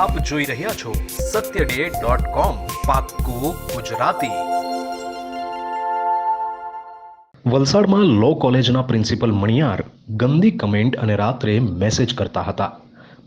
આપ જોઈ રહ્યા છો સત્ય ડે ડોટ કોમ પાક્કું ગુજરાતી. વલસાડમાં લો કોલેજના પ્રિન્સિપલ મણિયાર ગંદી કમેન્ટ અને રાત્રે મેસેજ કરતા હતા.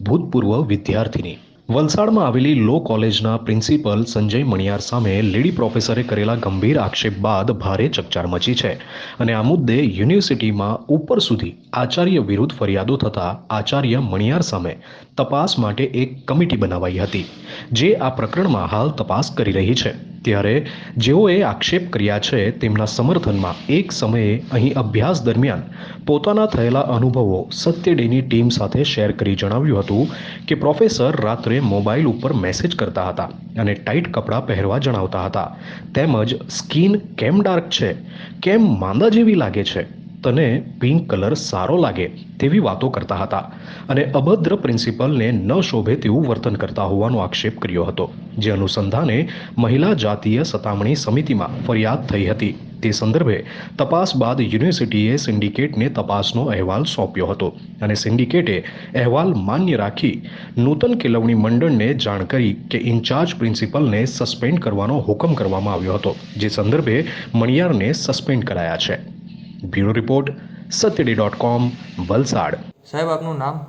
ભૂતપૂર્વ વિદ્યાર્થીની. વલસાડમાં આવેલી લો કોલેજના પ્રિન્સિપલ સંજય મણિયાર સામે લેડી પ્રોફેસરે કરેલા ગંભીર આક્ષેપ બાદ ભારે ચકચાર મચી છે અને આ મુદ્દે યુનિવર્સિટીમાં ઉપર સુધી આચાર્ય વિરુદ્ધ ફરિયાદો થતા આચાર્ય મણિયાર સામે તપાસ માટે એક કમિટી બનાવાઈ હતી, જે આ પ્રકરણમાં હાલ તપાસ કરી રહી છે. ત્યારે જેઓએ આક્ષેપ કર્યા છે, તેમના સમર્થનમાં એક સમયે અહીં અભ્યાસ દરમિયાન પોતાના થયેલા અનુભવો સત્ય ડેની ટીમ સાથે શેર કરી જણાવ્યું હતું કે પ્રોફેસર રાત્રે મોબાઈલ ઉપર મેસેજ કરતા હતા અને ટાઈટ કપડાં પહેરવા જણાવતા હતા. તેમજ સ્કિન કેમ ડાર્ક છે, કેમ માંદા જેવી લાગે છે તને પિંક કલર સારો લાગે તેવી વાતો કરતા હતા. અને અભદ્ર પ્રિન્સિપલને ન શોભે તેવું વર્તન કરતા હોવાનો આક્ષેપ કર્યો હતો. જે અનુસંધાને મહિલા જાતીય સતામણી સમિતિમાં ફરિયાદ થઈ હતી. તે સંદર્ભે તપાસ બાદ યુનિવર્સિટીએ સિન્ડિકેટને તપાસનો અહેવાલ સોંપ્યો હતો અને સિન્ડિકેટે અહેવાલ માન્ય રાખી નૂતન કેળવણી મંડળને જાણ કરી કે ઇન્ચાર્જ પ્રિન્સિપલને સસ્પેન્ડ કરવાનો હુકમ કરવામાં આવ્યો હતો. જે સંદર્ભે મણિયારને સસ્પેન્ડ કરાયા છે. Bureau report સત્યડી dot com Valsad. સાહેબ આપનું નામ?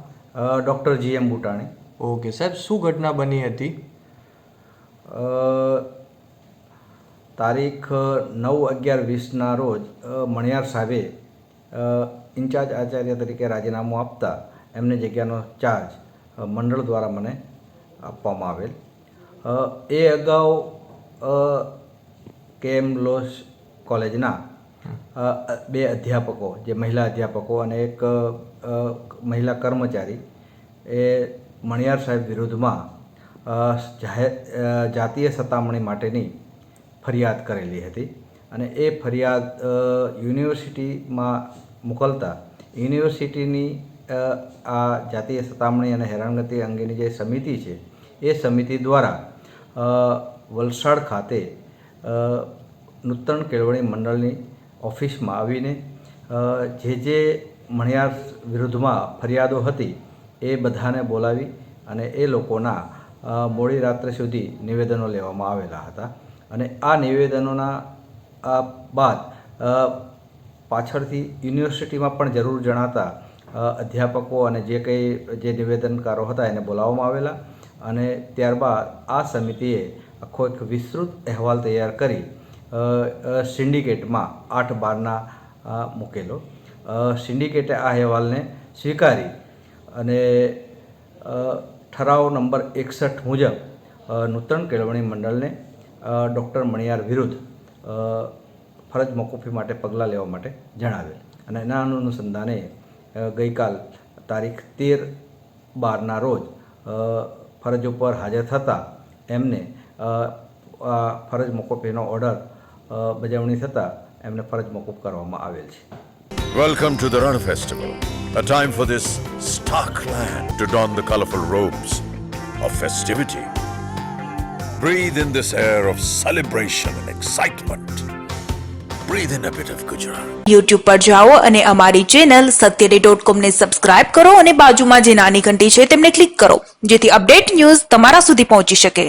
ડૉક્ટર જી એમ બુટાણી ઓકે સાહેબ શું ઘટના બની હતી? તારીખ નવ અગિયાર વીસના રોજ મણિયાર સાહેબે ઇન્ચાર્જ આચાર્ય તરીકે રાજીનામું આપતા એમની જગ્યાનો ચાર્જ મંડળ દ્વારા મને આપવામાં આવેલ. એ અગાઉ કેએમ લોસ કોલેજના બે અધ્યાપકો, જે મહિલા અધ્યાપકો અને એક મહિલા કર્મચારી, એ મણિયાર સાહેબ વિરુદ્ધમાં જાહેર જાતીય સતામણી માટેની ફરિયાદ કરેલી હતી અને એ ફરિયાદ યુનિવર્સિટીમાં મોકલતા યુનિવર્સિટીની આ જાતીય સતામણી અને હેરાનગતિ અંગેની જે સમિતિ છે, એ સમિતિ દ્વારા વલસાડ ખાતે નૂતન કેળવણી મંડળની ઓફિસમાં આવીને જે જે મણિયાર વિરુદ્ધમાં ફરિયાદો હતી એ બધાને બોલાવી અને એ લોકોના મોડી રાત્રે સુધી નિવેદનો લેવામાં આવેલા હતા. અને આ નિવેદનોના બાદ પાછળથી યુનિવર્સિટીમાં પણ જરૂર જણાતા અધ્યાપકો અને જે કંઈ, જે નિવેદનકારો હતા એને બોલાવવામાં આવેલા. અને ત્યારબાદ આ સમિતિએ આખો એક વિસ્તૃત અહેવાલ તૈયાર કરી સિન્ડિકેટમાં આઠ બારના મૂકેલો. સિન્ડિકેટે આ અહેવાલને સ્વીકારી અને ઠરાવ નંબર એકસઠ મુજબ નૂતન કેળવણી મંડળને ડૉક્ટર મણિયાર વિરુદ્ધ ફરજ મોકૂફી માટે પગલાં લેવા માટે જણાવેલ. અને એના અનુસંધાને ગઈકાલ તારીખ તેર બારના રોજ ફરજ ઉપર હાજર થતાં એમને ફરજ મોકૂફીનો ઓર્ડર બજાવણી થતાં એમને ફરજ મોકૂફ કરવામાં આવેલ છે Welcome to the Run Festival, a time for this stark land to don the colorful robes of festivity. Breathe in this air of celebration and excitement. Breathe in a bit of Gujarat. YouTube પર જાઓ અને અમારી channel Satyaday dot કોમને subscribe કરો અને બાજુમાં જે નાની ઘંટી છે તેમને ક્લિક કરો જેથી અપડેટ ન્યૂઝ તમારા સુધી પહોંચી શકે